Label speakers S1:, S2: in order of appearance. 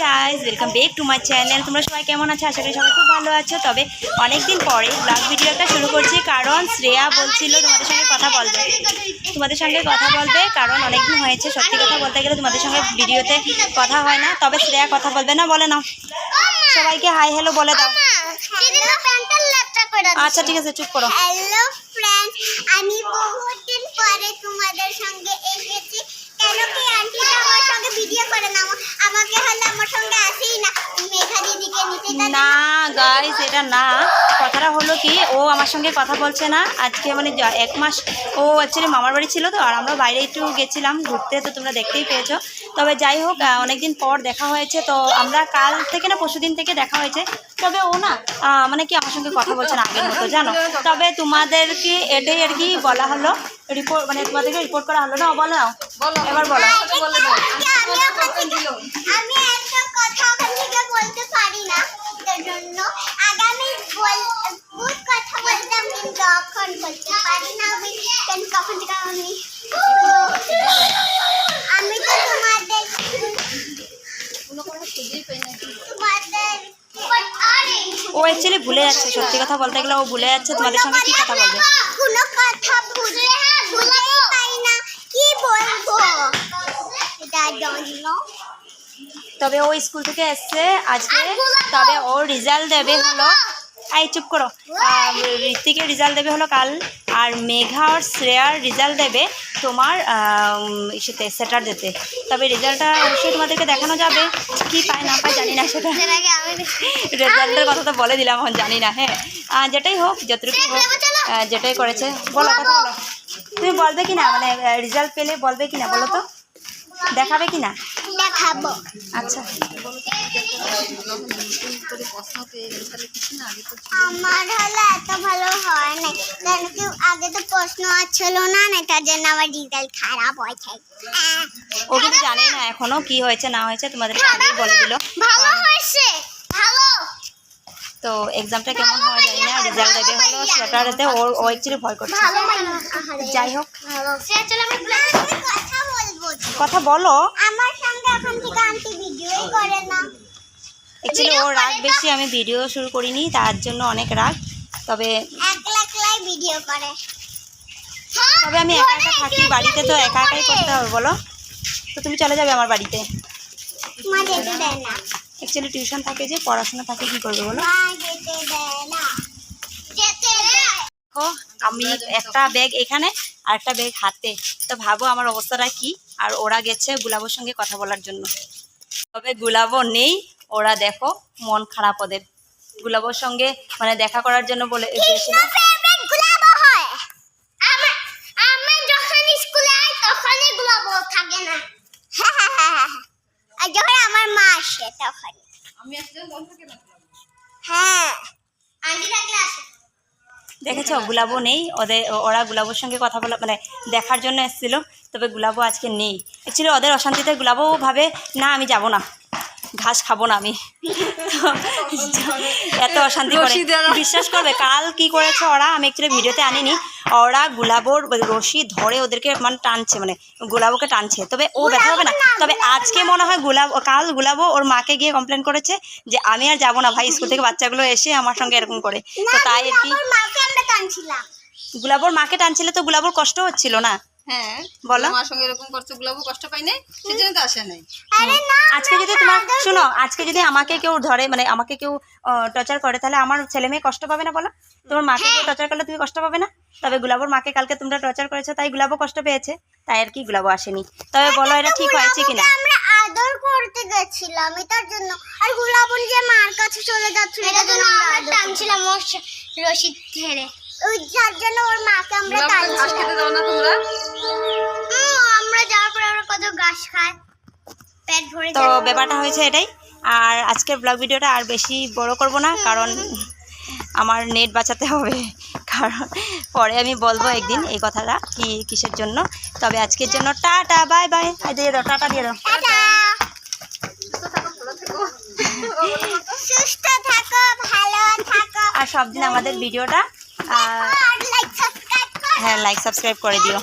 S1: Guys welcome back to my channel তোমরা সবাই কেমন আছো? আশা করি সবাই খুব ভালো আছো। তবে অনেকদিন পরে ব্লগ ভিডিওটা শুরু করছি কারণ শ্রেয়া বলছিল তোমাদের সঙ্গে কথা বলবে। তোমাদের সঙ্গে কথা বলবে কারণ অনেকদিন হয়েছে। সত্যি কথা বলতে গেলে তোমাদের সঙ্গে ভিডিওতে কথা হয় না। তবে শ্রেয়া কথা বলবে না বলে না সবাইকে হাই হ্যালো বলে দাও। আচ্ছা ঠিক আছে চুপ করো।
S2: হ্যালো ফ্রেন্ড আমি বহুত দিন পরে তোমাদের সঙ্গে এসেছি। কেন কি আন্টিটা আমার সঙ্গে ভিডিও করে না আমা- আমাকে হলে আমার সঙ্গে আসেই না মেঘা দিদিকে নিতে যাবে
S1: না গাইস এটা না। কথাটা হলো কি, ও আমার সঙ্গে কথা বলছে না। আজকে মানে এক মাস ও অ্যাকচুয়ালি মামার বাড়ি ছিল তো, আর আমরা বাইরে একটু গেছিলাম ঘুরতে, তো তোমরা দেখতেই পেয়েছ। তবে যাই হোক অনেকদিন পর দেখা হয়েছে, তো আমরা কাল থেকে না পরশুদিন থেকে দেখা হয়েছে। তবে ও না মানে কি আমার সঙ্গে কথা বলছে না আগের মতো, জানো? তবে তোমাদেরকে এটাই আর কি বলা হলো রিপোর্ট মানে তোমাদেরকে রিপোর্ট করা হলো না? বলো, এবার বলো।
S2: আমি একটা কথা বলতে পারি না। তার জন্য আগামী বল- বহুত কথা বলতাম কিন্তু এখন বলতে পারি না আমি কেন কখন থেকে আমি আমি তো তোমাদের তোমাদের
S1: ও অ্যাকচুয়ালি ভুলে যাচ্ছে সত্যি কথা বলতে গেলে ও ভুলে যাচ্ছে তোমাদের সঙ্গে কি কথা বলবে।
S2: কোনো কথা ভুলে ভুলেই পাই না কি বলব? এটা জন্য
S1: তবে ও স্কুল থেকে এসছে আজকে তবে ও রেজাল্ট দেবে হলো এই চুপ করো। ঋত্বিকের রেজাল্ট দেবে হলো কাল আর মেঘা আর শ্রেয়ার রেজাল্ট দেবে তোমার ইসেতে স্যাটারডেতে তবে রেজাল্টটা অবশ্যই তোমাদেরকে দেখানো যাবে কি পায় না পায় জানি না সেটা। রেজাল্টের কথা তো বলে দিলাম এখন জানি না হ্যাঁ। যেটাই হোক যতটুকু হোক যেটাই করেছে। বলো কথা বলো। তুমি বলবে কি না মানে রেজাল্ট পেলে বলবে কি না বলো তো। দেখাবে কি না
S2: দেখাবো
S1: আচ্ছা।
S2: আমার হলো এত ভালো হয় না কারণ কি আগে তো প্রশ্ন ছিল না না তার জন্য আমার রেজাল্ট খারাপ হয়েছে
S1: ও কিন্তু জানে না এখনও কি হয়েছে না হয়েছে তোমাদেরকে আগেই বলে দিল।
S2: ভালো হয়েছে ভালো।
S1: তো এক্সামটা কেমন হয় জানি না রেজাল্ট দেবে হলো স্যাটারডেতে ওর ও অ্যাকচুয়ালি ভয় করছে।
S2: ভালো
S1: যাই হোক।
S2: সে চলে আমি কথা বলব।
S1: কথা বলো
S2: আমার সঙ্গে এখন থেকে আন্টি ভিডিওই করে না
S1: অ্যাকচুয়ালি ওর রাগ বেশি আমি ভিডিও শুরু করিনি তার জন্য অনেক রাগ। তবে
S2: ভিডিও করে।
S1: তবে আমি একা একা থাকি বাড়িতে তো একা একাই করতে হবে বলো। তো তুমি চলে যাবে আমার বাড়িতে। অ্যাকচুয়ালি টিউশন থাকে যে পড়াশোনা থাকে কি করবে বলো? দেখো আমি একটা ব্যাগ এখানে আর একটা ব্যাগ হাতে। তো ভাবো আমার অবস্থাটা কি আর ওরা গেছে গুলাবোর সঙ্গে কথা বলার জন্য। তবে গুলাবো নেই ওরা দেখো মন খারাপ ওদের। গুলাবোর সঙ্গে মানে দেখা করার জন্য বলে গিয়েছিল
S2: হয়। আমার আমি যখন স্কুলে আই তখনই গুলাবো থাকে না। আমার মা হ্যাঁ আন্টি থাকলে আসে।
S1: দেখেছ গুলাবো নেই। ওদের ওরা গুলাবোর সঙ্গে কথা বলা মানে দেখার জন্য এসেছিল। তবে গুলাবো আজকে নেই। অ্যাকচুয়ালি ওদের অশান্তিতে গুলাবো ভাবে না আমি যাব না। ঘাস খাব না আমি। এত অশান্তি করে। বিশ্বাস করবে কাল কি করেছে ওরা? আমি অ্যাকচুয়ালি ভিডিওতে আনিনি। ওরা গুলাবোর রশি ধরে ওদেরকে মানে টানছে মানে গুলাবোকে টানছে। তবে ও ব্যথা হবে না। তবে আজকে মনে হয় গুলাব কাল গুলাবো ওর মাকে গিয়ে কমপ্লেন করেছে যে আমি আর যাব না ভাই স্কুল থেকে বাচ্চাগুলো এসে আমার সঙ্গে এরকম করে। তো তাই আর কি গুলাবোর মাকে টানছিলে তো গুলাবোর কষ্ট হচ্ছিল না?
S3: হ্যাঁ
S1: বলো।
S3: আমার সঙ্গে এরকম করছে গুলাবো কষ্ট পাই নাই সেজন্য তো আসে নাই।
S1: আজকে যদি তোমার শোনো আজকে যদি আমাকে কেউ ধরে মানে আমাকে কেউ টর্চার করে তাহলে আমার ছেলে মেয়ে কষ্ট পাবে না বলো? তোমার মাকে কেউ টর্চার করলে তুমি কষ্ট পাবে না? তবে গুলাবোর মাকে কালকে তোমরা টর্চার করেছ তাই গুলাবো কষ্ট পেয়েছে তাই আর কি গুলাবো আসেনি। তবে বলো এটা ঠিক হয়েছে কিনা?
S2: আমরা আদর করতে গেছিলাম এটার জন্য। আর গুলাবন যে মার কাছে চলে যাচ্ছিল এটার জন্য আমরা টানছিলাম রশিদ ধরে ওই যার জন্য ওর মাকে আমরা
S3: গুলাবো ঘাস খেতে দাও না তোমরা?
S2: আমরা যাওয়ার পরে আমরা কত ঘাস খাই। পেট ভরে
S1: তো ব্যাপারটা হয়েছে এটাই। আর আজকের ব্লগ ভিডিওটা আর বেশি বড় করব না কারণ আমার নেট বাঁচাতে হবে। কারণ পরে আমি বলব একদিন এই কথাটা কি কিসের জন্য। তবে আজকের জন্য টাটা বাই বাই দিয়ে দাও টাটা দিয়ে দাও।
S2: সুস্থ থাকো ভালো থাকো।
S1: আর সব দিন আমাদের ভিডিওটা হ্যাঁ লাইক সাবস্ক্রাইব করে দিও।